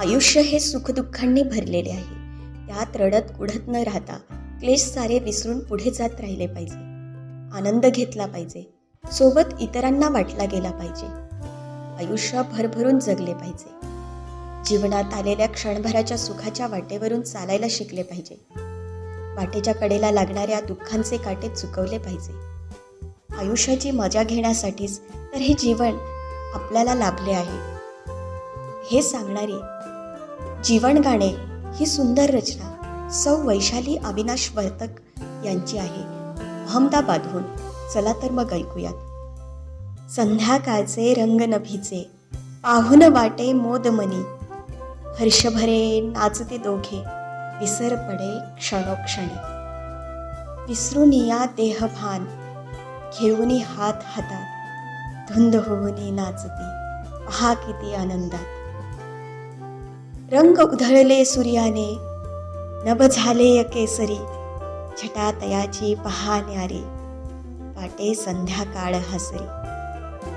आयुष्य हे सुखदुःखांनी भरलेले आहे. त्यात रडत कुढत न राहता क्लेश सारे विसरून पुढे जात राहिले पाहिजे. आनंद घेतला पाहिजे. सोबत इतरांना वाटला गेला पाहिजे. आयुष्य भरभरून जगले पाहिजे. जीवनात आलेल्या क्षणभराच्या सुखाच्या वाटेवरून चालायला शिकले पाहिजे. वाटेच्या कडेला लागणाऱ्या दुःखांचे काटे चुकवले पाहिजे. आयुष्याची मजा घेण्यासाठीच तर हे जीवन आपल्याला लाभले आहे. हे सांगणारी जीवन गाणे ही सुंदर रचना सौ वैशाली अविनाश वर्तक यांची आहे. अहमदाबादहून. चला तर मग ऐकूयात. संध्याकाळचे रंग नभीचे पाहून वाटे मोदमनी हर्षभरे नाचते दोघे विसर पडे क्षणोक्षणी. विसरून या देहभान घेऊनी हात हातात. धुंद होऊनी नाचती. पहा किती आनंदात. रंग उधळले सूर्याने नभ झाले केसरी छटातयाची पहा न्यारे वाटे संध्याकाळ हसरी.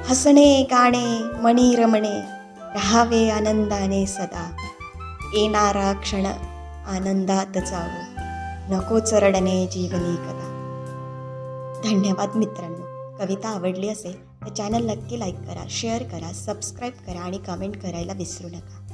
हसणे गाणे मणी रमणे राहावे आनंदाने सदा येणारा क्षण आनंदात जावो नको चरडणे जीवनी कदा धन्यवाद मित्रांनो. कविता आवडली असेल तर चॅनल नक्की लाईक करा शेअर करा सबस्क्राईब करा आणि कमेंट करायला विसरू नका.